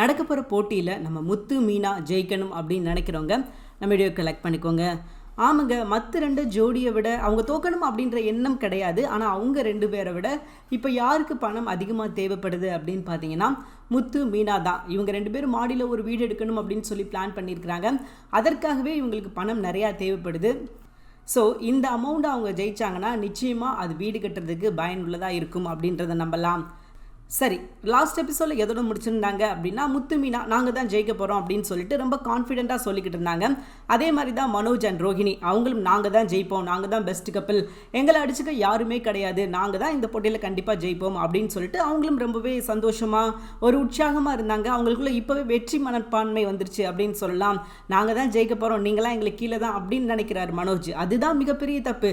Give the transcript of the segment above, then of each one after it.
நடக்கப்போகிற போட்டியில் நம்ம முத்து மீனா ஜெயிக்கணும் அப்படின்னு நினைக்கிறவங்க நம்ம வீடியோ கலெக்ட் பண்ணிக்கோங்க. ஆமாங்க மற்ற ரெண்டு ஜோடியை விட அவங்க தோக்கணும் அப்படின்ற எண்ணம் கிடையாது. ஆனால் அவங்க ரெண்டு பேரை விட இப்போ யாருக்கு பணம் அதிகமாக தேவைப்படுது அப்படின்னு பார்த்தீங்கன்னா முத்து மீனா தான். இவங்க ரெண்டு பேரும் மாடியில் ஒரு வீடு எடுக்கணும் அப்படின்னு சொல்லி பிளான் பண்ணியிருக்கிறாங்க. அதற்காகவே இவங்களுக்கு பணம் நிறையா தேவைப்படுது. ஸோ இந்த அமௌண்ட்டை அவங்க ஜெயிச்சாங்கன்னா நிச்சயமாக அது வீடு கட்டுறதுக்கு பயனுள்ளதாக இருக்கும் அப்படின்றத நம்பலாம். சரி லாஸ்ட் எபிசோடில் எதோட முடிச்சிருந்தாங்க அப்படின்னா முத்து மீனா நாங்கள் தான் ஜெயிக்க போகிறோம் அப்படின்னு சொல்லிட்டு ரொம்ப கான்ஃபிடென்ட்டாக சொல்லிக்கிட்டு இருந்தாங்க. அதே மாதிரி தான் மனோஜ் அண்ட் ரோஹிணி அவங்களும் நாங்கள் தான் ஜெயிப்போம் நாங்கள் தான் பெஸ்ட் கப்பிள் எங்களை அடிச்சுக்க யாருமே கிடையாது நாங்கள் தான் இந்த போட்டியில் கண்டிப்பாக ஜெயிப்போம் அப்படின்னு சொல்லிட்டு அவங்களும் ரொம்பவே சந்தோஷமாக ஒரு உற்சாகமாக இருந்தாங்க. அவங்களுக்குள்ள இப்போவே வெற்றி மனப்பான்மை வந்துருச்சு அப்படின்னு சொல்லலாம். நாங்கள் தான் ஜெயிக்க போகிறோம் நீங்களாம் எங்களுக்கு கீழே தான் அப்படின்னு நினைக்கிறார் மனோஜ். அதுதான் மிகப்பெரிய தப்பு.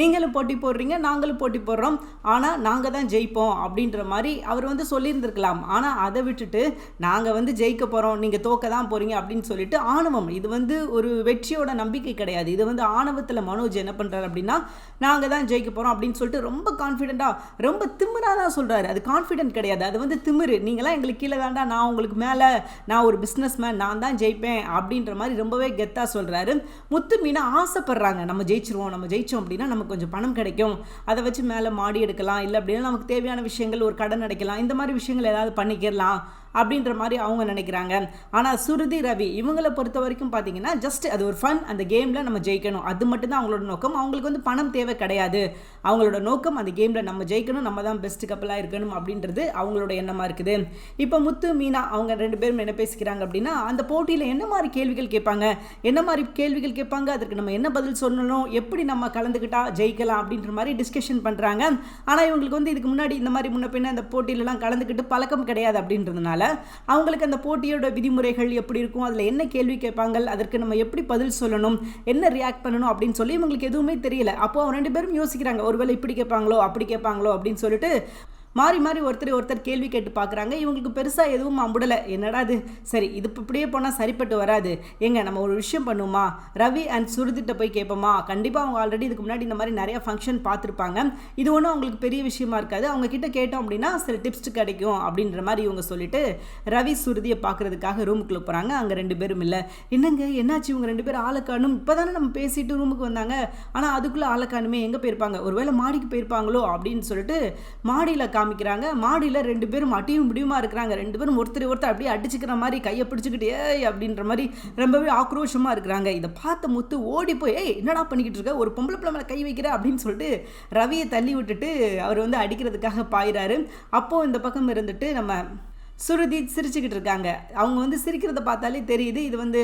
நீங்களும் போட்டி போடுறீங்க நாங்களும் போட்டி போடுறோம். ஆனால் நாங்கள் தான் ஜெயிப்போம் அப்படின்ற மாதிரி அவர் வந்து சொல்லியிருந்திருக்கலாம். ஆனால் அதை விட்டுட்டு நாங்கள் வந்து ஜெயிக்க போகிறோம் நீங்கள் தோக்க தான் போகிறீங்க அப்படின்னு சொல்லிட்டு ஆணவம். இது வந்து ஒரு வெற்றியோட நம்பிக்கை கிடையாது. இது வந்து ஆணவத்தில் மனோஜ் என்ன பண்ணுறாரு அப்படின்னா நாங்கள் தான் ஜெயிக்க போகிறோம் அப்படின்னு சொல்லிட்டு ரொம்ப கான்ஃபிடென்ட்டாக ரொம்ப திமிராக தான் சொல்கிறாரு அது கான்ஃபிடென்ட் கிடையாது. அது வந்து திமிரு. நீங்களாம் எங்களுக்கு கீழே தாண்டா நான் உங்களுக்கு மேலே நான் ஒரு பிஸ்னஸ் மேன் நான் தான் ஜெயிப்பேன் அப்படின்ற மாதிரி ரொம்பவே கெத்தாக சொல்கிறாரு முத்து மீனா ஆசைப்படுறாங்க. நம்ம ஜெயிச்சிருவோம் நம்ம ஜெயிச்சோம் அப்படின்னா நம்ம நமக்கு கொஞ்சம் பணம் கிடைக்கும். அதை வச்சு மேலே மாடி எடுக்கலாம். இல்லை அப்படின்னா நமக்கு தேவையான விஷயங்கள் ஒரு கடன் அடைக்கலாம். இந்த மாதிரி விஷயங்கள் ஏதாவது பண்ணிக்கிடலாம். அப்படின்ற மாதிரி அவங்க நினைக்கிறாங்க. ஆனால் சுருதி ரவி இவங்களை பொறுத்த வரைக்கும் பார்த்தீங்கன்னா ஜஸ்ட் அது ஒரு ஃபன் அந்த கேமில் நம்ம ஜெயிக்கணும். அது மட்டும்தான் அவங்களோட நோக்கம். அவங்களுக்கு வந்து பணம் தேவை கிடையாது. அவங்களோட நோக்கம் அந்த கேமில் நம்ம ஜெயிக்கணும் நம்ம தான் பெஸ்ட் கப்பலாக இருக்கணும் அப்படின்றது அவங்களோட எண்ணமாக இருக்குது. இப்போ முத்து மீனா அவங்க ரெண்டு பேரும் என்ன பேசிக்கிறாங்க அப்படின்னா அந்த போட்டியில் என்ன மாதிரி கேள்விகள் கேட்பாங்க? என்ன மாதிரி கேள்விகள் கேட்பாங்க? அதற்கு நம்ம என்ன பதில் சொல்லணும்? எப்படி நம்ம கலந்துக்கிட்டா ஜெயிக்கலாம் அப்படின்ற மாதிரி டிஸ்கஷன் பண்ணுறாங்க ஆனால் இவங்களுக்கு வந்து இதுக்கு முன்னாடி இந்த மாதிரி முன்ன பின்ன அந்த போட்டியிலலாம் கலந்துக்கிட்டு பழக்கம் கிடையாது அப்படின்றதுனால அவங்களுக்கு அந்த போட்டியோட விதிமுறைகள் எப்படி இருக்கும் அதில் என்ன கேள்வி கேட்பாங்க அதற்கு நம்ம எப்படி பதில் சொல்லணும் என்ன ரியாக்ட் பண்ணணும் அப்படின்னு சொல்லி இவங்களுக்கு எதுவுமே தெரியல. அப்போ அவங்க ரெண்டு பேரும் யோசிக்கிறாங்க ஒருவேளை இப்படி கேட்பாங்களோ அப்படி கேட்பாங்களோ அப்படின்னு சொல்லிட்டு மாறி மாறி ஒருத்தர் ஒருத்தர் கேள்வி கேட்டு பார்க்குறாங்க. இவங்களுக்கு பெருசாக எதுவும் அம்புடலை. என்னடா இது? சரி இது இப்படியே போனால் சரிப்பட்டு வராது. எங்க நம்ம ஒரு விஷயம் பண்ணுவோமா ரவி அண்ட் சுருதிட்ட போய் கேட்போமா? கண்டிப்பாக அவங்க ஆல்ரெடி இதுக்கு முன்னாடி இந்த மாதிரி நிறைய ஃபங்க்ஷன் பார்த்துருப்பாங்க. இது ஒன்றும் அவங்களுக்கு பெரிய விஷயமா இருக்காது. அவங்க கிட்ட கேட்டோம் அப்படின்னா சில டிப்ஸ் கிடைக்கும் அப்படின்ற மாதிரி இவங்க சொல்லிட்டு ரவி சுருதியை பார்க்கறதுக்காக ரூமுக்குள்ள போகிறாங்க அங்கே ரெண்டு பேரும் இல்லை. என்னங்க என்னாச்சு? இவங்க ரெண்டு பேரும் ஆளக்கானும் இப்போ தானே நம்ம பேசிட்டு ரூமுக்கு வந்தாங்க. ஆனால் அதுக்குள்ளே ஆளக்கானுமே எங்கே போயிருப்பாங்க? ஒருவேளை மாடிக்கு போயிருப்பாங்களோ அப்படின்னு சொல்லிட்டு மாடியில் காமிக்கிறாங்க. மாடியில் ரெண்டு பேரும் அட்டியும் முடியுமா இருக்கிறாங்க. ரெண்டு பேரும் ஒருத்தர் ஒருத்தர் அப்படியே அடிச்சுக்கிற மாதிரி கையை பிடிச்சிக்கிட்டு ஏய் அப்படின்ற மாதிரி ரொம்பவே ஆக்ரோஷமாக இருக்கிறாங்க. இதை பார்த்த முத்து ஓடி போய் ஏய் என்னடா பண்ணிக்கிட்டு இருக்க? ஒரு பொம்பளை பிள்ளை மேலே கை வைக்கிற? அப்படின்னு சொல்லிட்டு ரவியை தள்ளி விட்டுட்டு அவர் வந்து அடிக்கிறதுக்காக பாயிறாரு. அப்போது இந்த பக்கம் இருந்துட்டு நம்ம சுருதி சிரிச்சுக்கிட்டு இருக்காங்க. அவங்க வந்து சிரிக்கிறத பார்த்தாலே தெரியுது. இது வந்து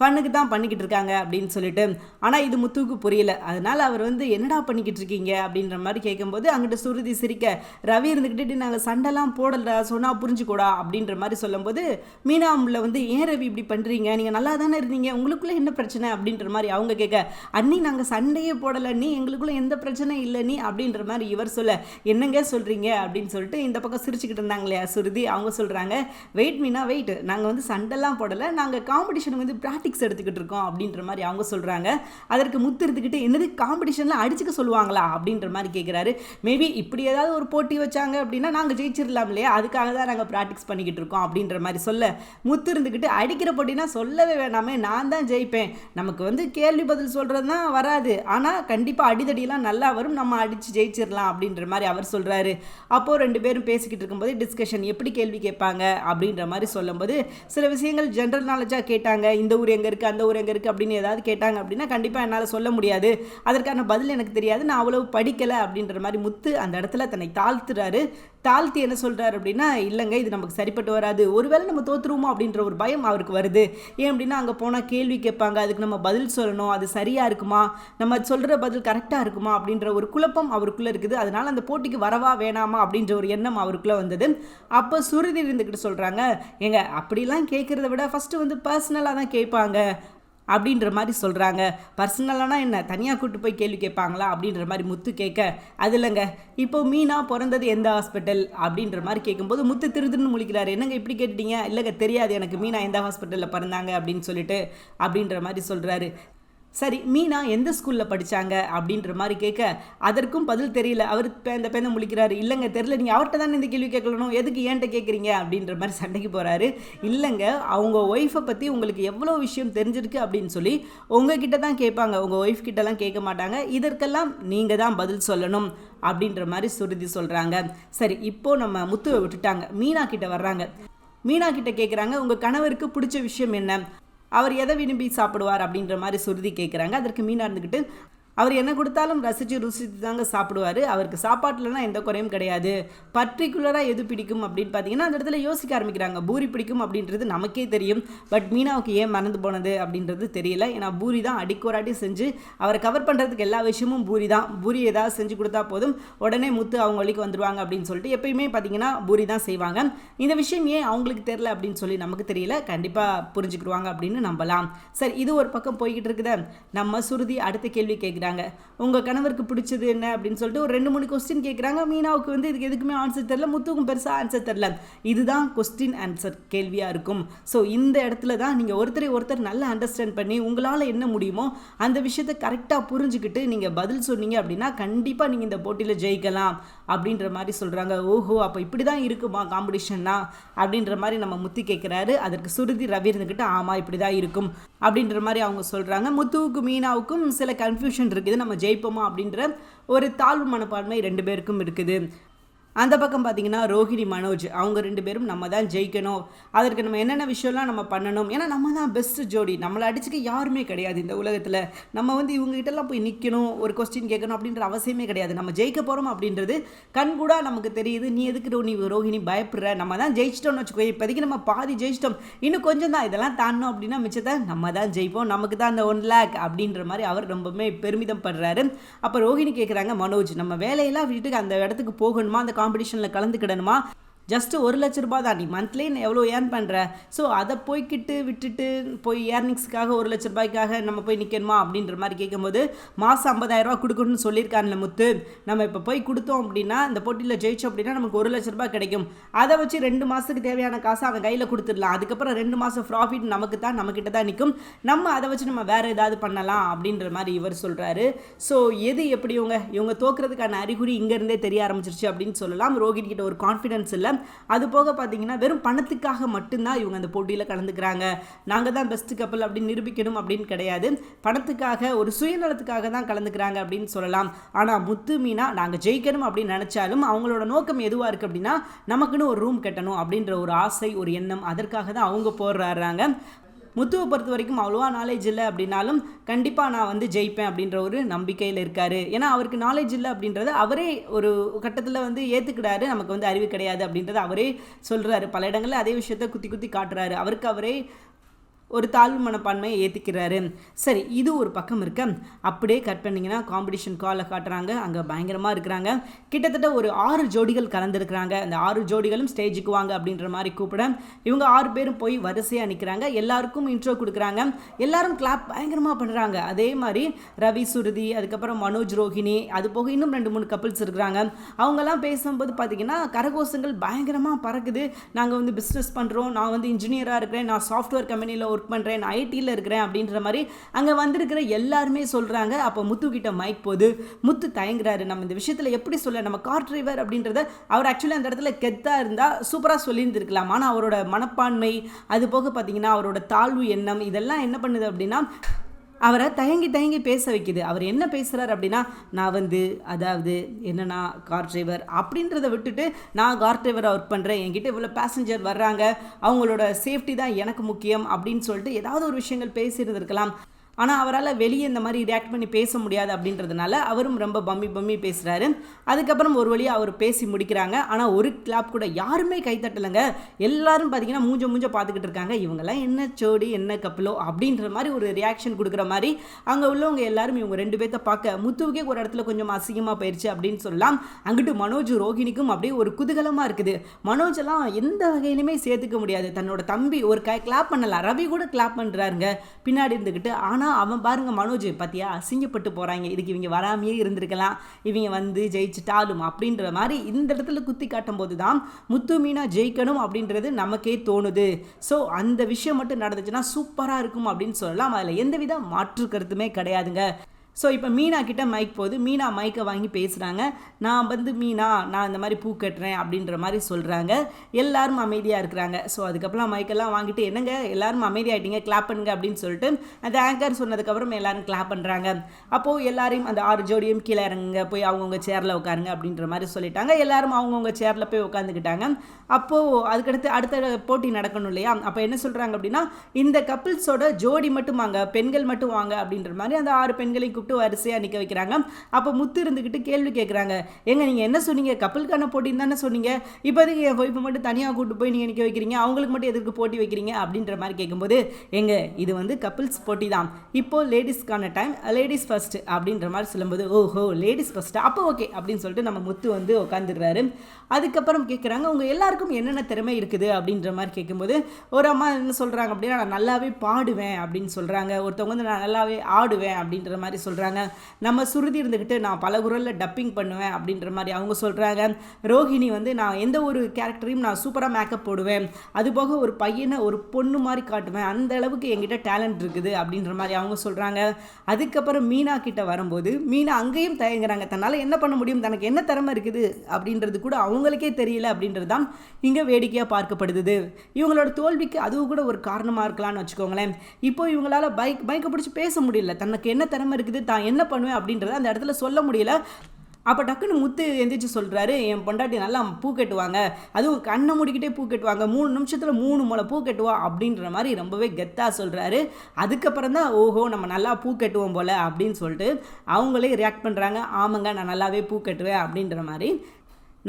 ஃபன்னுக்கு தான் பண்ணிக்கிட்டு இருக்காங்க அப்படின்னு சொல்லிட்டு. ஆனால் இது முத்துவுக்கு புரியல. அதனால் அவர் வந்து என்னடா பண்ணிக்கிட்டு இருக்கீங்க? அப்படின்ற மாதிரி கேட்கும்போது அங்கிட்ட சுருதி சிரிக்க ரவி இருந்துக்கிட்டு நாங்கள் சண்டைலாம் போடல சொன்னால் புரிஞ்சுக்கூடா அப்படின்ற மாதிரி சொல்லும்போது மீனா உள்ள வந்து ஏன் ரவி இப்படி பண்ணுறீங்க நீங்கள் நல்லா தானே இருந்தீங்க. உங்களுக்குள்ளே என்ன பிரச்சனை? அப்படின்ற மாதிரி அவங்க கேட்க அண்ணி நாங்கள் சண்டையே போடலை. நீ எங்களுக்குள்ளே எந்த பிரச்சனையும் இல்லை நீ அப்படின்ற மாதிரி இவர் சொல்ல என்னங்க சொல்கிறீங்க அப்படின்னு சொல்லிட்டு இந்த பக்கம் சிரிச்சுக்கிட்டு இருந்தாங்க இல்லையா சுருதி? அவங்க சொல்கிறாங்க வெயிட் மீனா வெயிட். நாங்கள் வந்து சண்டைலாம் போடலை. நாங்கள் காம்படிஷன் வந்து டாக்டிக்ஸ் எடுத்துக்கிட்டு இருக்கோம் அப்படின்ற மாதிரி அவங்க சொல்கிறாங்க அதற்கு முத்து எடுத்துக்கிட்டு என்னது காம்படிஷனில் அடிச்சுக்க சொல்லுவாங்களா? அப்படின்ற மாதிரி கேட்குறாரு மேபி இப்படி ஏதாவது ஒரு போட்டி வச்சாங்க அப்படின்னா நாங்கள் ஜெயிச்சிடலாம் இல்லையா? அதுக்காக தான் நாங்கள் ப்ராக்டிஸ் பண்ணிக்கிட்டு இருக்கோம் அப்படின்ற மாதிரி சொல்ல முத்து இருந்துக்கிட்டு அடிக்கிற போட்டினா சொல்லவே வேணாமே நான் தான் ஜெயிப்பேன். நமக்கு வந்து கேள்வி பதில் சொல்கிறது தான் வராது. ஆனால் கண்டிப்பாக அடிதடியெல்லாம் நல்லா வரும். நம்ம அடித்து ஜெயிச்சிடலாம் அப்படின்ற மாதிரி அவர் சொல்கிறாரு அப்போது ரெண்டு பேரும் பேசிக்கிட்டு இருக்கும்போது டிஸ்கஷன் எப்படி கேள்வி கேட்பாங்க? அப்படின்ற மாதிரி சொல்லும்போது சில விஷயங்கள் ஜென்ரல் நாலேஜாக கேட்டாங்க. இந்த ஊர் எங்கே இருக்குது அந்த ஊர் எங்கே இருக்குது அப்படின்னு ஏதாவது கேட்டாங்க அப்படின்னா கண்டிப்பாக என்னால் சொல்ல முடியாது. அதற்கான பதில் எனக்கு தெரியாது. நான் அவ்வளவு படிக்கலை அப்படின்ற மாதிரி முத்து அந்த இடத்துல தன்னை தாழ்த்துறாரு. தாழ்த்தி என்ன சொல்கிறாரு அப்படின்னா இல்லைங்க இது நமக்கு சரிப்பட்டு வராது. ஒருவேளை நம்ம தோற்றுருவோமா அப்படின்ற ஒரு பயம் அவருக்கு வருது. ஏன் அப்படின்னா அங்கே போனால் கேள்வி கேட்பாங்க அதுக்கு நம்ம பதில் சொல்லணும் அது சரியாக இருக்குமா? நம்ம சொல்கிற பதில் கரெக்டாக இருக்குமா? அப்படின்ற ஒரு குழப்பம் அவருக்குள்ளே இருக்குது. அதனால் அந்த போட்டிக்கு வரவா வேணாமா? அப்படின்ற ஒரு எண்ணம் அவருக்குள்ளே வந்தது. அப்போ சுருதி இருந்துக்கிட்டு சொல்கிறாங்க ஏங்க அப்படிலாம் கேட்குறத விட ஃபஸ்ட்டு வந்து பர்சனலாக தான் கேட்பாங்க. அப்படின்ற மாதிரி சொல்கிறாங்க பர்சனலானா என்ன? தனியாக கூட்டு போய் கேள்வி கேட்பாங்களா? அப்படின்ற மாதிரி முத்து கேட்க அது இல்லைங்க. இப்போ மீனா பிறந்தது எந்த ஹாஸ்பிட்டல் அப்படின்ற மாதிரி கேட்கும்போது முத்து திருதுன்னு முழிக்கிறாரு. என்னங்க இப்படி கேட்டுட்டீங்க? இல்லைங்க தெரியாது. எனக்கு மீனா எந்த ஹாஸ்பிட்டலில் பிறந்தாங்க? அப்படின்னு சொல்லிட்டு அப்படின்ற மாதிரி சொல்கிறாரு சரி மீனா எந்த ஸ்கூலில் படித்தாங்க அப்படின்ற மாதிரி கேட்க அதற்கும் பதில் தெரியல. அவர் இந்த பேந்த முழிக்கிறாரு. இல்லைங்க தெரியல. நீங்கள் அவர்கிட்ட தானே இந்த கேள்வி கேட்கணும்? எதுக்கு ஏன்ட்ட கேட்குறீங்க? அப்படின்ற மாதிரி சண்டைக்கு போகிறாரு இல்லைங்க அவங்க ஒய்ஃபை பற்றி உங்களுக்கு எவ்வளோ விஷயம் தெரிஞ்சிருக்கு அப்படின்னு சொல்லி உங்ககிட்ட தான் கேட்பாங்க. உங்கள் ஒய்ஃப் கிட்டலாம் கேட்க மாட்டாங்க. இதற்கெல்லாம் நீங்கள் தான் பதில் சொல்லணும் அப்படின்ற மாதிரி சுருதி சொல்கிறாங்க சரி இப்போது நம்ம முத்துவை விட்டுட்டாங்க. மீனா கிட்ட வர்றாங்க. மீனா கிட்ட கேட்குறாங்க உங்கள் கணவருக்கு பிடிச்ச விஷயம் என்ன? அவர் எதை விரும்பி சாப்பிடுவார் அப்படின்ற மாதிரி சுருதி கேட்குறாங்க அதற்கு மீனா இருந்துக்கிட்டு அவர் என்ன கொடுத்தாலும் ரசித்து ருசித்து தாங்க சாப்பிடுவார். அவருக்கு சாப்பாட்டுலலாம் எந்த குறையும் கிடையாது. பர்டிகுலராக எது பிடிக்கும் அப்படின்னு பார்த்தீங்கன்னா அந்த இடத்துல யோசிக்க ஆரம்பிக்கிறாங்க. பூரி பிடிக்கும் அப்படின்றது நமக்கே தெரியும். பட் மீனாவுக்கு ஏன் மறந்து போனது அப்படின்றது தெரியல. ஏன்னா பூரி தான் அடிக்கோராட்டி செஞ்சு அவரை கவர் பண்ணுறதுக்கு எல்லா விஷயமும் பூரி தான். பூரி ஏதாவது செஞ்சு கொடுத்தா போதும். உடனே முத்து அவங்க வழிக்கு வந்துடுவாங்க அப்படின்னு சொல்லிட்டு எப்பயுமே பார்த்தீங்கன்னா பூரி தான் செய்வாங்க. இந்த விஷயம் ஏன் அவங்களுக்கு தெரியல அப்படின்னு சொல்லி நமக்கு தெரியல. கண்டிப்பாக புரிஞ்சுக்கிடுவாங்க அப்படின்னு நம்பலாம். சரி இது ஒரு பக்கம் போய்கிட்டு இருக்குத. நம்ம சுருதி அடுத்த கேள்வி கேட்குறாங்க. உங்கள் கணவருக்கு பிடிச்சது என்ன அப்படின்னு சொல்லிட்டு ஒரு ரெண்டு மூணு கொஸ்டின் கேட்குறாங்க மீனாவுக்கு வந்து இதுக்கு எதுக்குமே ஆன்சர் தெரில முத்துக்கும் பெருசாக ஆன்சர் தெரில இதுதான் கொஸ்டின் ஆன்சர் கேள்வியாக இருக்கும். ஸோ இந்த இடத்துல தான் நீங்கள் ஒருத்தரை ஒருத்தர் நல்லா அண்டர்ஸ்டாண்ட் பண்ணி உங்களால் என்ன முடியுமோ அந்த விஷயத்தை கரெக்டாக புரிஞ்சுக்கிட்டு நீங்கள் பதில் சொன்னீங்க அப்படின்னா கண்டிப்பாக நீங்கள் இந்த போட்டியில் ஜெயிக்கலாம் அப்படின்ற மாதிரி சொல்கிறாங்க ஓஹோ அப்போ இப்படி தான் இருக்குமா காம்படிஷன்னா அப்படின்ற மாதிரி நம்ம முத்தி கேட்குறாரு அதற்கு சுருதி ரவி இருந்துக்கிட்டு ஆமாம் இப்படி தான் இருக்கும் அப்படின்ற மாதிரி அவங்க சொல்கிறாங்க முத்துவுக்கும் மீனாவுக்கும் சில கன்ஃபியூஷன் இருக்குது. நம்ம ஜெயிப்போமா அப்படின்ற ஒரு தாழ்வு மனப்பான்மை ரெண்டு பேருக்கும் இருக்குது. அந்த பக்கம் பார்த்தீங்கன்னா ரோஹிணி மனோஜ். அவங்க ரெண்டு பேரும் நம்ம தான் ஜெயிக்கணும். அதற்கு நம்ம என்னென்ன விஷயம்லாம் நம்ம பண்ணணும்? ஏன்னா நம்ம தான் பெஸ்ட் ஜோடி. நம்மளை அடிச்சுக்க யாருமே கிடையாது இந்த உலகத்தில். நம்ம வந்து இவங்ககிட்டலாம் போய் நிற்கணும் ஒரு கொஸ்டின் கேட்கணும் அப்படின்ற அவசியமே கிடையாது. நம்ம ஜெயிக்க போகிறோம் அப்படின்றது கண் கூட நமக்கு தெரியுது. நீ எதுக்கு நீ ரோஹிணி பயப்படுற? நம்ம தான் ஜெயிச்சிட்டோம்னு வச்சுக்கோ இப்போதைக்கு நம்ம பாதி ஜெயிச்சிட்டோம். இன்னும் கொஞ்சம் தான் இதெல்லாம் தாண்டணும் அப்படின்னா மிச்சத்தை நம்ம தான் ஜெயிப்போம். நமக்கு தான் அந்த ஒன் லேக் அப்படின்ற மாதிரி அவர் ரொம்பவுமே பெருமிதம் படுறாரு. அப்போ ரோஹிணி கேட்குறாங்க மனோஜ் நம்ம வேலையெல்லாம் விட்டுட்டு அந்த இடத்துக்கு போகணுமா? அந்த காம்படிஷனில் கலந்துக்கிடணுமா? ஜஸ்ட்டு ஒரு லட்ச ரூபா தான் நீ மந்த்லி எவ்வளோ ஏர்ன் பண்ணுற ஸோ அதை போய்க்கிட்டு விட்டுட்டு போய் ஏர்னிங்ஸுக்காக ஒரு லட்ச ரூபாய்க்காக நம்ம போய் நிற்கணுமா அப்படின்ற மாதிரி கேட்கும்போது மாதம் ஐம்பதாயிரரூபா கொடுக்கணும்னு சொல்லியிருக்காருல முத்து. நம்ம இப்போ போய் கொடுத்தோம் அப்படின்னா இந்த போட்டியில் ஜெயிச்சோம் அப்படின்னா நமக்கு ஒரு லட்ச ரூபாய் கிடைக்கும். அதை வச்சு ரெண்டு மாதத்துக்கு தேவையான காசை அவன் கையில் கொடுத்துடலாம். அதுக்கப்புறம் ரெண்டு மாதம் ப்ராஃபிட் நமக்கு தான் நம்மக்கிட்ட தான் நிற்கும் நம்ம அதை வச்சு நம்ம வேறு ஏதாவது பண்ணலாம் அப்படின்ற மாதிரி இவர் சொல்கிறாரு ஸோ எது எப்படி இவங்க? இவங்க தோக்குறதுக்கான அறிகுறி இங்கேருந்தே தெரிய ஆரம்பிச்சிருச்சு அப்படின்னு சொல்லலாம். ரோஹித் கிட்ட ஒரு கான்ஃபிடன்ஸ் இல்லை. அது போக பார்த்தீங்கன்னா வெறும் பணத்துக்காக மட்டும்தான் இவங்க அந்த போட்டியில் கலந்துக்கிறாங்க. நாங்கள் தான் பெஸ்ட் கப்பல் அப்படின்னு நிரூபிக்கணும் அப்படின்னு கிடையாது. பணத்துக்காக ஒரு சுயநலத்துக்காக தான் கலந்துக்கிறாங்க அப்படின்னு சொல்லலாம். ஆனால் முத்து மீனா நாங்கள் ஜெயிக்கணும் அப்படின்னு நினச்சாலும் அவங்களோட நோக்கம் எதுவாக இருக்குது அப்படின்னா நமக்குன்னு ஒரு ரூம் கட்டணும் அப்படின்ற ஒரு ஆசை ஒரு எண்ணம் அதற்காக தான் அவங்க போடுறாங்க முத்துவை பொறுத்த வரைக்கும் அவ்வளோவா நாலேஜ் இல்லை அப்படின்னாலும் கண்டிப்பாக நான் வந்து ஜெயிப்பேன் அப்படின்ற ஒரு நம்பிக்கையில் இருக்கார். ஏன்னா அவருக்கு நாலேஜ் இல்லை அப்படின்றத அவரே ஒரு கட்டத்தில் வந்து ஏற்றுக்கிறாரு நமக்கு வந்து அறிவு கிடையாது அப்படின்றத அவரே சொல்கிறாரு பல இடங்களில் அதே விஷயத்த குத்தி குத்தி காட்டுறாரு. அவருக்கு அவரே ஒரு தாழ்வு மனப்பான்மையை ஏற்றிக்கிறாரு சரி இது ஒரு பக்கம் இருக்க. அப்படியே கட் பண்ணிங்கன்னா காம்படிஷன் காலில் காட்டுறாங்க. அங்கே பயங்கரமாக இருக்கிறாங்க. கிட்டத்தட்ட ஒரு ஆறு ஜோடிகள் கலந்துருக்கிறாங்க. அந்த ஆறு ஜோடிகளும் ஸ்டேஜுக்கு வாங்க அப்படின்ற மாதிரி கூப்பிட இவங்க ஆறு பேரும் போய் வரிசையாக நிற்கிறாங்க எல்லாருக்கும் இன்ட்ரோ கொடுக்குறாங்க. எல்லாரும் கிளாப் பயங்கரமாக பண்ணுறாங்க அதே மாதிரி ரவி சுருதி அதுக்கப்புறம் மனோஜ் ரோஹிணி அது போக இன்னும் ரெண்டு மூணு கப்பிள்ஸ் இருக்கிறாங்க. அவங்கெல்லாம் பேசும்போது பார்த்தீங்கன்னா கரகோஷங்கள் பயங்கரமாக பறக்குது. நாங்கள் வந்து பிஸ்னஸ் பண்ணுறோம் நான் வந்து இன்ஜினியராக இருக்கிறேன். நான் சாஃப்ட்வேர் கம்பெனியில் ஒர்க் பண்ணுறேன் நான் ஐடியில் இருக்கிறேன் அப்படின்ற மாதிரி அங்கே வந்திருக்கிற எல்லாருமே சொல்கிறாங்க அப்போ முத்து கிட்ட மைக் போது முத்து தயங்குறாரு நம்ம இந்த விஷயத்தில் எப்படி சொல்ல நம்ம கார் டிரைவர் அப்படின்றத அவர் ஆக்சுவலி அந்த இடத்துல கெத்தாக இருந்தால் சூப்பராக சொல்லியிருந்திருக்கலாம். ஆனால் அவரோட மனப்பான்மை அது போக பார்த்தீங்கன்னா அவரோட தாழ்வு எண்ணம் இதெல்லாம் என்ன பண்ணுது அப்படின்னா அவரை தயங்கி தயங்கி பேச வைக்குது. அவர் என்ன பேசுகிறார் அப்படின்னா நான் வந்து அதாவது என்னன்னா கார் டிரைவர் அப்படின்றத விட்டுட்டு நான் கார் டிரைவராக ஒர்க் பண்ணுறேன் என்கிட்ட இவ்வளோ பேசஞ்சர் வர்றாங்க. அவங்களோட சேஃப்டி தான் எனக்கு முக்கியம். அப்படின்னு சொல்லிட்டு ஏதாவது ஒரு விஷயங்கள் பேசியிருந்திருக்கலாம். ஆனால் அவரால் வெளியே இந்த மாதிரி ரியாக்ட் பண்ணி பேச முடியாது அப்படின்றதுனால அவரும் ரொம்ப பம்மி பம்மி பேசுகிறாரு அதுக்கப்புறம் ஒரு வழியாக அவர் பேசி முடிக்கிறாங்க. ஆனால் ஒரு கிளாப் கூட யாருமே கைத்தட்டலைங்க எல்லாரும் பார்த்தீங்கன்னா மூஞ்ச மூஞ்ச பார்த்துக்கிட்டு இருக்காங்க. இவங்கெல்லாம் என்ன சோடி என்ன கப்பலோ அப்படின்ற மாதிரி ஒரு ரியாக்ஷன் கொடுக்குற மாதிரி அங்கே உள்ளவங்க எல்லாரும் இவங்க ரெண்டு பேர்த்த பார்க்க முத்துவுக்கே ஒரு இடத்துல கொஞ்சம் அசிங்கமாக போயிடுச்சு அப்படின்னு சொல்லலாம். அங்கிட்டு மனோஜ் ரோஹிணிக்கும் அப்படியே ஒரு குதூகலமாக இருக்குது. மனோஜ் எல்லாம் எந்த வகையிலுமே சேர்த்துக்க முடியாது. தன்னோட தம்பி ஒரு கை கிளாப் பண்ணலாம் ரவி கூட கிளாப் பண்ணுறாருங்க பின்னாடி இருந்துக்கிட்டு ஆனால் ஆனால் அவன் பாருங்க மனோஜ் பார்த்தியா அசிங்கப்பட்டு போகிறாங்க இதுக்கு இவங்க வராமையே இருந்திருக்கலாம். இவங்க வந்து ஜெயிச்சுட்டாலும் அப்படின்ற மாதிரி இந்த இடத்துல குத்தி காட்டும் போது தான் முத்து மீனா ஜெயிக்கணும் அப்படின்றது நமக்கே தோணுது. ஸோ அந்த விஷயம் மட்டும் நடந்துச்சுன்னா சூப்பராக இருக்கும் அப்படின்னு சொல்லலாம். அதில் எந்தவித மாற்று கருத்துமே கிடையாதுங்க. ஸோ இப்போ மீனா கிட்ட மைக் போகுது. மீனா மைக்கை வாங்கி பேசுகிறாங்க நான் வந்து மீனா நான் இந்த மாதிரி பூ கட்டுறேன் அப்படின்ற மாதிரி சொல்கிறாங்க எல்லாரும் அமைதியாக இருக்கிறாங்க. ஸோ அதுக்கப்புறம் மைக்கெல்லாம் வாங்கிட்டு என்னங்க எல்லாரும் அமைதியாயிட்டீங்க கிளாப் பண்ணுங்க அப்படின்னு சொல்லிட்டு அந்த ஆங்கர் சொன்னதுக்கப்புறம் எல்லாரும் கிளாப் பண்ணுறாங்க அப்போது எல்லாரையும் அந்த ஆறு ஜோடியும் கீழே இறங்குங்க போய் அவங்கவுங்க சேரில் உட்காருங்க அப்படின்ற மாதிரி சொல்லிட்டாங்க. எல்லாரும் அவங்கவுங்க சேரில் போய் உட்காந்துக்கிட்டாங்க. அப்போது அதுக்கடுத்து அடுத்த போட்டி நடக்கணும் இல்லையா? அப்போ என்ன சொல்கிறாங்க அப்படின்னா இந்த கப்பிள்ஸோட ஜோடி மட்டும் வாங்க பெண்கள் மட்டும் வாங்க அப்படின்ற மாதிரி அந்த ஆறு பெண்களையும் கூப்பிட்டு வரிசையாக நிற்க வைக்கிறாங்க. அப்போ முத்து இருந்துக்கிட்டு கேள்வி கேட்குறாங்க ஏங்க நீங்கள் என்ன சொன்னீங்க? கப்பலுக்கான போட்டின்னு தானே சொன்னீங்க. இப்போதைக்கு என் ஒய்ஃபை மட்டும் தனியாக கூப்பிட்டு போய் நீங்கள் நிற்க வைக்கிறீங்க. அவங்களுக்கு மட்டும் எதுக்கு போட்டி வைக்கிறீங்க? அப்படின்ற மாதிரி கேட்கும்போது எங்க இது வந்து கப்பிள்ஸ் போட்டி தான். இப்போ லேடிஸ்க்கான டைம் லேடிஸ் ஃபர்ஸ்ட் அப்படின்ற மாதிரி சொல்லும்போது ஓஹோ லேடிஸ் ஃபர்ஸ்ட் அப்போ ஓகே அப்படின்னு சொல்லிட்டு நம்ம முத்து வந்து உட்காந்துடுறாரு அதுக்கப்புறம் கேட்குறாங்க உங்கள் எல்லாருக்கும் என்னென்ன திறமை இருக்குது? அப்படின்ற மாதிரி கேட்கும்போது ஒரு அம்மா என்ன சொல்கிறாங்க அப்படின்னா நான் நல்லாவே பாடுவேன் அப்படின்னு சொல்கிறாங்க ஒருத்தவங்க வந்து நான் நல்லாவே ஆடுவேன் அப்படின்ற மாதிரி சொல்கிறாங்க சொல்கிறாங்க நம்ம சுருதி இருந்துக்கிட்டு நான் பல குரலில் டப்பிங் பண்ணுவேன் அப்படின்ற மாதிரி அவங்க சொல்கிறாங்க ரோஹிணி வந்து நான் எந்த ஒரு கேரக்டரையும் நான் சூப்பராக மேக்கப் போடுவேன். அதுபோக ஒரு பையனை ஒரு பொண்ணு மாதிரி காட்டுவேன். அந்த அளவுக்கு என்கிட்ட டேலண்ட் இருக்குது அப்படின்ற மாதிரி அவங்க சொல்கிறாங்க அதுக்கப்புறம் மீனா கிட்ட வரும்போது மீனா அங்கேயும் தயங்குறாங்க. தன்னால் என்ன பண்ண முடியும்? தனக்கு என்ன திறமை இருக்குது? அப்படின்றது கூட அவங்களுக்கே தெரியல அப்படின்றது தான் இங்கே வேடிக்கையாக பார்க்கப்படுது. இவங்களோட தோல்விக்கு அதுவும் கூட ஒரு காரணமாக இருக்கலாம்னு வச்சுக்கோங்களேன். இப்போ இவங்களால் பைக் பைக்கை பிடிச்சி பேச முடியல. தனக்கு என்ன திறமை இருக்குது? தான் என்ன பண்ணுவேன் அப்படின்றத அந்த இடத்துல சொல்ல முடியல. அப்போ டக்குன்னு முத்து எந்திரிச்சு சொல்கிறாரு என் பொண்டாட்டி நல்லா பூ கட்டுவாங்க. அதுவும் கண்ணை மூடிக்கிட்டே பூ கட்டுவாங்க. மூணு நிமிஷத்தில் மூணு முளை பூ கட்டுவா அப்படின்ற மாதிரி ரொம்பவே கெத்தாக சொல்கிறாரு அதுக்கப்புறம் தான் ஓஹோ நம்ம நல்லா பூ கட்டுவோம் போல் அப்படின்னு சொல்லிட்டு அவங்களே ரியாக்ட் பண்ணுறாங்க ஆமாங்க நான் நல்லாவே பூ கட்டுவேன் அப்படின்ற மாதிரி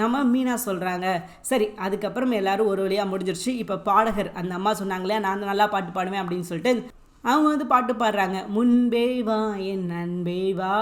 நம்ம மீனா சொல்கிறாங்க சரி அதுக்கப்புறம் எல்லோரும் ஒரு வழியாக முடிஞ்சிருச்சு. இப்போ பாடகர் அந்த அம்மா சொன்னாங்களே நான் நல்லா பாட்டு பாடுவேன் அப்படின்னு சொல்லிட்டு அவங்க வந்து பாட்டு பாடுறாங்க முன்பே வா என் அன்பே வா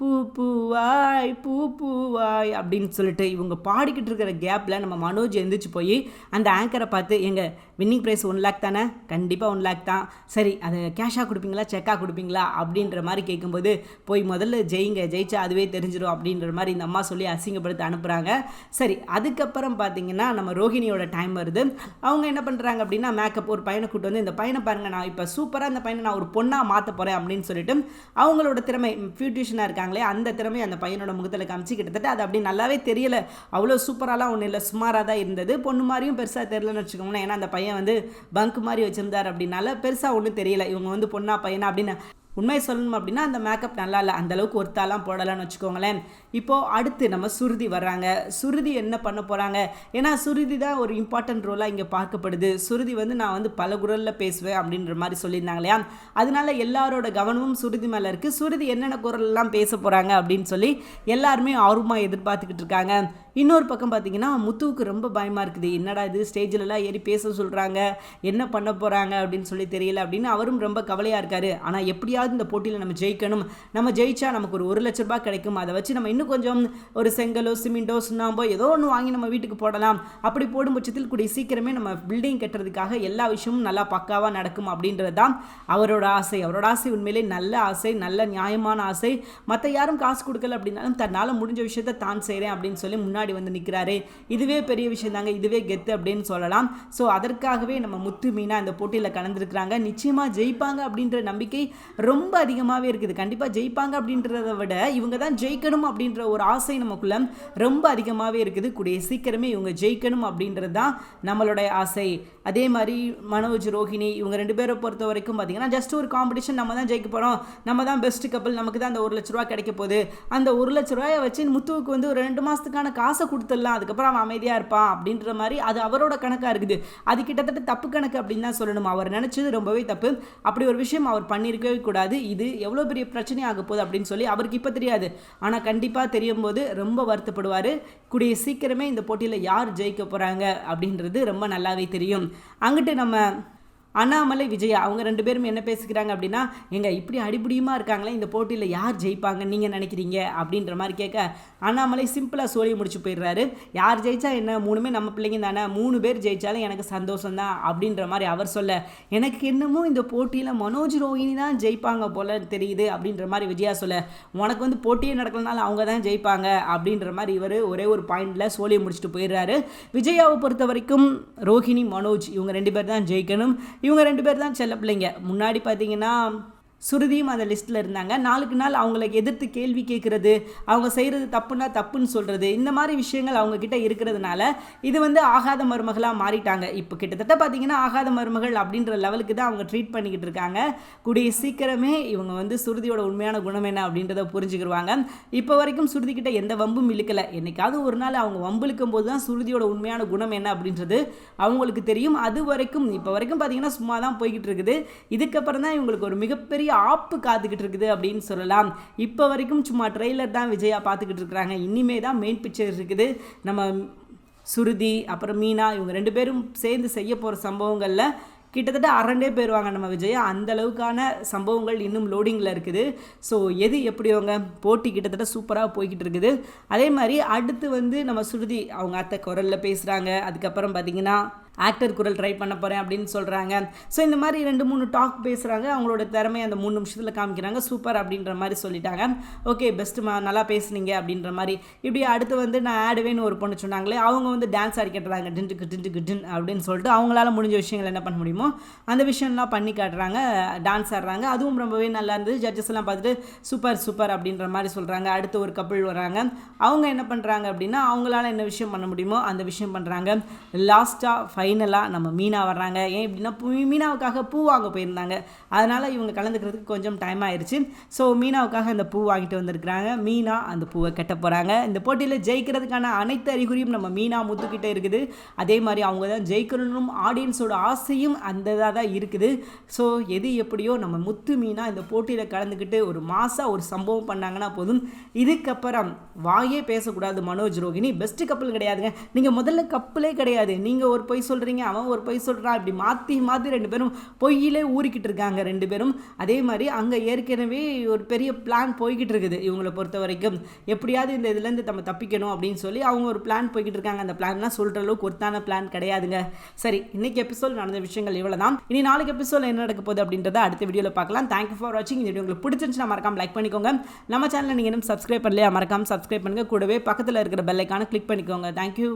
பூ பூவாய் பூ பூவாய் அப்படின்னு சொல்லிட்டு இவங்க பாடிக்கிட்டு இருக்கிற கேப்பில் நம்ம மனோஜ் எந்திரிச்சு போய் அந்த ஆங்கரை பார்த்து எங்கள் வின்னிங் ப்ரைஸ் ஒன் லேக் தானே? கண்டிப்பாக ஒன் லேக் தான். சரி அதை கேஷாக கொடுப்பீங்களா செக்காக கொடுப்பீங்களா? அப்படின்ற மாதிரி கேட்கும்போது போய் முதல்ல ஜெயிங்க ஜெயிச்சா அதுவே தெரிஞ்சிடும் அப்படின்ற மாதிரி இந்த அம்மா சொல்லி அசிங்கப்படுத்தி அனுப்புகிறாங்க சரி அதுக்கப்புறம் பார்த்தீங்கன்னா நம்ம ரோஹிணியோட டைம் வருது. அவங்க என்ன பண்ணுறாங்க அப்படின்னா மேக்கப் ஒரு பையனை கூட்டு வந்து இந்த பையனை பாருங்கள் நான் இப்போ சூப்பராக இந்த பையனை நான் ஒரு பொண்ணாக மாற்ற போகிறேன் அப்படின்னு சொல்லிட்டு அவங்களோட திறமை பியூட்டிஷனாக இருக்காங்களே அந்த திறமை அந்த பையனோட முகத்தில் காமிச்சு கிட்டத்தட்ட அது அப்படி நல்லாவே தெரியல. அவ்வளோ சூப்பராலாம் ஒன்றும் இல்லை சுமாராக தான் இருந்தது. பொண்ணு மாதிரியும் பெருசாக தெரியலன்னு வச்சுக்கோங்களேன். ஏன்னா அந்த பையன் வந்து பங்க் மாதிரி வச்சுருந்தார் அப்படின்னால பெருசாக ஒன்றும் தெரியல. இவங்க வந்து பொண்ணா பையனா அப்படின்னு உண்மையை சொல்லணும் அப்படின்னா அந்த மேக்கப் நல்லா இல்லை அந்த அளவுக்கு ஒருத்தாலாம் போடலாம்னு வச்சுக்கோங்களேன். இப்போது அடுத்து நம்ம சுருதி வர்றாங்க. சுருதி என்ன பண்ண போகிறாங்க ஏன்னா சுருதி தான் ஒரு இம்பார்ட்டன்ட் ரோலாக இங்கே பார்க்கப்படுது. சுருதி வந்து நான் வந்து பல குரலில் பேசுவேன் அப்படின்ற மாதிரி சொல்லியிருந்தாங்க இல்லையா? அதனால எல்லாரோட கவனமும் சுருதி மேலே இருக்குது சுருதி என்னென்ன குரல்லாம் பேச போகிறாங்க அப்படின்னு சொல்லி எல்லாருமே ஆர்வமாக எதிர்பார்த்துக்கிட்டு இருக்காங்க. இன்னொரு பக்கம் பார்த்தீங்கன்னா முத்துவுக்கு ரொம்ப பயமாக இருக்குது. என்னடா இது? ஸ்டேஜிலலாம் ஏறி பேச சொல்கிறாங்க என்ன பண்ண போகிறாங்க அப்படின்னு சொல்லி தெரியல அப்படின்னு அவரும் ரொம்ப கவலையாக இருக்கார். ஆனால் எப்படியாவது இந்த போட்டியில் நம்ம ஜெயிக்கணும். நம்ம ஜெயிச்சா நமக்கு ஒரு ஒரு லட்ச ரூபாய் கிடைக்கும். அதை வச்சு நம்ம இன்னும் கொஞ்சம் ஒரு செங்கலோ சிமெண்டோ சுண்ணாம்போ ஏதோ ஒன்று வாங்கி நம்ம வீட்டுக்கு போடலாம். அப்படி போடும் பட்சத்தில் கூடிய சீக்கிரமே நம்ம பில்டிங் கட்டுறதுக்காக எல்லா விஷயமும் நல்லா பக்காவாக நடக்கும் அப்படின்றது தான் அவரோட ஆசை. அவரோட ஆசை உண்மையிலே நல்ல ஆசை நல்ல நியாயமான ஆசை. மற்ற யாரும் காசு கொடுக்கல அப்படின்னாலும் தன்னால் முடிஞ்ச விஷயத்தை தான் செய்கிறேன் அப்படின்னு சொல்லி முன்னாடி வந்து நிற்கிறாரு இதுவே பெரிய விஷயம் தாங்க. இதுவே கெத்து அப்படின்னு சொல்லலாம். ஸோ அதற்காகவே நம்ம முத்து மீனா இந்த போட்டியில் கலந்துருக்கிறாங்க. நிச்சயமாக ஜெயிப்பாங்க அப்படின்ற நம்பிக்கை ரொம்ப அதிகமாகவே இருக்குது. கண்டிப்பாக ஜெயிப்பாங்க அப்படின்றத விட இவங்க தான் ஜெயிக்கணும் அப்படின்ற ஒரு ஆசை நமக்குள்ள ரொம்ப அதிகமாகவே இருக்குது. கூடிய சீக்கிரமே இவங்க ஜெயிக்கணும் அப்படின்றது தான் நம்மளுடைய ஆசை. அதே மாதிரி மனோஜ் ரோஹிணி இவங்க ரெண்டு பேரை பொறுத்த வரைக்கும் பார்த்தீங்கன்னா ஜஸ்ட் ஒரு காம்படிஷன் நம்ம தான் ஜெயிக்க போகிறோம் நம்ம தான் பெஸ்ட் கப்பல் நமக்கு தான் அந்த ஒரு லட்ச ரூபா கிடைக்க போகுது. அந்த ஒரு லட்ச ரூபாயை வச்சு முத்துவுக்கு வந்து ஒரு ரெண்டு மாதத்துக்கான காசை கொடுத்துடலாம். அதுக்கப்புறம் அவன் அமைதியாக இருப்பான் அப்படின்ற மாதிரி அது அவரோட கணக்காக இருக்குது. அது கிட்டத்தட்ட தப்பு கணக்கு அப்படின்னு தான் சொல்லணும். அவர் நினச்சது ரொம்பவே தப்பு. அப்படி ஒரு விஷயம் அவர் பண்ணியிருக்கவே கூடாது. இது எவ்வளோ பெரிய பிரச்சனை ஆக போகுது அப்படின்னு சொல்லி அவருக்கு இப்போ தெரியாது. ஆனால் கண்டிப்பாக தெரியும் போது ரொம்ப வருத்தப்படுவார். கூடிய சீக்கிரமே இந்த போட்டியில் யார் ஜெயிக்க போகிறாங்க அப்படின்றது ரொம்ப நல்லாவே தெரியும். அங்கிட்டு நம்ம அண்ணாமலை விஜயா அவங்க ரெண்டு பேரும் என்ன பேசிக்கிறாங்க அப்படின்னா எங்கள் இப்படி அடிபிடியுமா இருக்காங்களே இந்த போட்டியில் யார் ஜெயிப்பாங்க நீங்கள் நினைக்கிறீங்க? அப்படின்ற மாதிரி கேட்க அண்ணாமலை சிம்பிளாக சோழி முடிச்சு போயிடுறாரு. யார் ஜெயிச்சா என்ன? மூணுமே நம்ம பிள்ளைங்க தானே? மூணு பேர் ஜெயித்தாலும் எனக்கு சந்தோஷம் தான் அப்படின்ற மாதிரி அவர் சொல்ல. எனக்கு என்னமோ இந்த போட்டியில் மனோஜ் ரோஹினி தான் ஜெயிப்பாங்க போல தெரியுது அப்படின்ற மாதிரி விஜயா சொல்ல. உனக்கு வந்து போட்டியே நடக்கலனாலும் அவங்க தான் ஜெயிப்பாங்க அப்படின்ற மாதிரி இவர் ஒரே ஒரு பாயிண்டில் சோழியை முடிச்சுட்டு போயிடுறாரு. விஜயாவை பொறுத்த வரைக்கும் ரோஹிணி மனோஜ் இவங்க ரெண்டு பேர் தான் ஜெயிக்கணும். இவங்க ரெண்டு பேர் தான் செல்ல பிள்ளைங்க. முன்னாடி பார்த்தீங்கன்னா சுருதியும் அந்த லிஸ்ட்டில் இருந்தாங்க. நாளுக்கு நாள் அவங்கள எதிர்த்து கேள்வி கேட்குறது அவங்க செய்கிறது தப்புன்னா தப்புன்னு சொல்கிறது இந்த மாதிரி விஷயங்கள் அவங்கக்கிட்ட இருக்கிறதுனால இது வந்து ஆகாத மருமகளாக மாறிட்டாங்க. இப்போ கிட்டத்தட்ட பார்த்தீங்கன்னா ஆகாத மருமகள் அப்படின்ற லெவலுக்கு தான் அவங்க ட்ரீட் பண்ணிக்கிட்டு இருக்காங்க. கூடிய சீக்கிரமே இவங்க வந்து சுருதியோட உண்மையான குணம் என்ன அப்படின்றத புரிஞ்சுக்கிடுவாங்க இப்போ வரைக்கும் சுருதிக்கிட்ட எந்த வம்பும் இழுக்கலை. என்னைக்காவது ஒரு நாள் அவங்க வம்புழுக்கும் போது தான் சுருதியோட உண்மையான குணம் என்ன அப்படின்றது அவங்களுக்கு தெரியும். அது வரைக்கும் இப்போ வரைக்கும் பார்த்தீங்கன்னா சும்மா தான் போய்கிட்டு இருக்குது. இதுக்கப்புறம் தான் இவங்களுக்கு ஒரு மிகப்பெரிய ஆப்பு காத்துக்கிட்டு இருக்குது அப்படின்னு சொல்லலாம். இப்போ வரைக்கும் சும்மா ட்ரெய்லர் தான் விஜயா பார்த்துக்கிட்டு இருக்கிறாங்க. இனிமே தான் மெயின் பிக்சர் இருக்குது. நம்ம சுருதி அப்புறம் மீனா இவங்க ரெண்டு பேரும் சேர்ந்து செய்ய போகிற சம்பவங்களில் கிட்டத்தட்ட அரண்டே போயிடுவாங்க நம்ம விஜயா. அந்த அளவுக்கான சம்பவங்கள் இன்னும் லோடிங்கில் இருக்குது. ஸோ எது எப்படி அவங்க போட்டி கிட்டத்தட்ட சூப்பராக போய்கிட்டு இருக்குது. அதே மாதிரி அடுத்து வந்து நம்ம சுருதி அவங்க அத்தை குரலில் பேசுகிறாங்க அதுக்கப்புறம் பார்த்திங்கன்னா ஆக்டர் குரல் ட்ரை பண்ண போகிறேன் அப்படின்னு சொல்கிறாங்க ஸோ இந்த மாதிரி ரெண்டு மூணு டாக் பேசுகிறாங்க அவங்களோட திறமையை அந்த மூணு நிமிஷத்தில் காமிக்கிறாங்க. சூப்பர் அப்படின்ற மாதிரி சொல்லிட்டாங்க. ஓகே பெஸ்ட்டுமா நல்லா பேசுனீங்க அப்படின்ற மாதிரி. இப்படி அடுத்து வந்து நான் ஆடுவேன்னு ஒரு பொண்ணு சொன்னாங்களே அவங்க வந்து டான்ஸ் ஆடிக்கட்டுறாங்க டின்ட்டுக்கு டின்ட்டுக்கு டின் அப்படின்னு சொல்லிட்டு அவங்களால முடிஞ்ச விஷயங்கள் என்ன பண்ண முடியுமோ அந்த விஷயம்லாம் பண்ணி காட்டுறாங்க. டான்ஸ் ஆடுறாங்க. அதுவும் ரொம்பவே நல்லா இருந்தது. ஜட்ஜஸ் எல்லாம் பார்த்துட்டு சூப்பர் சூப்பர் அப்படின்ற மாதிரி சொல்கிறாங்க அடுத்து ஒரு கப்பிள் வராங்க. அவங்க என்ன பண்ணுறாங்க அப்படின்னா அவங்களால என்ன விஷயம் பண்ண முடியுமோ அந்த விஷயம் பண்ணுறாங்க லாஸ்ட்டாக ஃபைவ் ஃபைனலாக நம்ம மீனா வர்றாங்க. ஏன் இப்படின்னா மீனாவுக்காக பூ வாங்க போயிருந்தாங்க. அதனால் இவங்க கலந்துக்கிறதுக்கு கொஞ்சம் டைம் ஆயிடுச்சு ஸோ மீனாவுக்காக அந்த பூ வாங்கிட்டு வந்திருக்கிறாங்க. மீனா அந்த பூவை கட்ட போகிறாங்க இந்த போட்டியில் ஜெயிக்கிறதுக்கான அனைத்து அறிகுறியும் நம்ம மீனா முத்துக்கிட்டே இருக்குது. அதே மாதிரி அவங்க தான் ஜெயிக்கணும் ஆடியன்ஸோட ஆசையும் அந்த இதாக தான் இருக்குது. ஸோ எது எப்படியோ நம்ம முத்து மீனா இந்த போட்டியில் கலந்துக்கிட்டு ஒரு மாதம் ஒரு சம்பவம் பண்ணாங்கன்னா போதும். இதுக்கப்புறம் வாயே பேசக்கூடாது மனோஜ் ரோகிணி. பெஸ்ட்டு கப்பல் கிடையாதுங்க. நீங்கள் முதல்ல கப்பலே கிடையாது. நீங்கள் ஒரு பொய் சொல்கிறீங்க அவன் ஒரு பொய் சொல்கிறான் இப்படி மாற்றி மாற்றி ரெண்டு பேரும் பொய்யிலே ஊறிக்கிட்டு இருக்காங்க ரெண்டு பேரும். அதே மாதிரி அங்கே ஏற்கனவே ஒரு பெரிய பிளான் போய்கிட்டு இருக்குது இவங்களை பொறுத்த வரைக்கும். எப்படியாவது இந்த இதுலேருந்து நம்ம தப்பிக்கணும் அப்படின்னு சொல்லி அவங்க ஒரு பிளான் போய்கிட்டு இருக்காங்க. அந்த பிளான்லாம் சொல்கிற அளவுக்கு ஒருத்தான பிளான் கிடையாதுங்க. சரி இன்னைக்கு எபிசோட் நடந்த விஷயங்கள் இவ்வளோ தான் இனி நாளைக்கு எபிசோட் என்ன நடக்க போகுது அப்படின்றத அடுத்த வீடியோவில் பார்க்கலாம். தேங்க்யூ ஃபார் வாட்சிங் இந்த வீடியோ உங்களுக்கு பிடிச்சிருந்துச்சுன்னா மறக்காம லைக் பண்ணிக்கோங்க. நம்ம சேனலில் நீங்கள் இன்னும் சப்ஸ்கிரைப் பண்ணலையா? மறக்காம சப்ஸ்கிரைப் பண்ணுங்கள் கூடவே பக்கத்தில் இருக்கிற பெல்லைக்கான கிளிக் பண்ணிக்கோங்க. தேங்க்யூ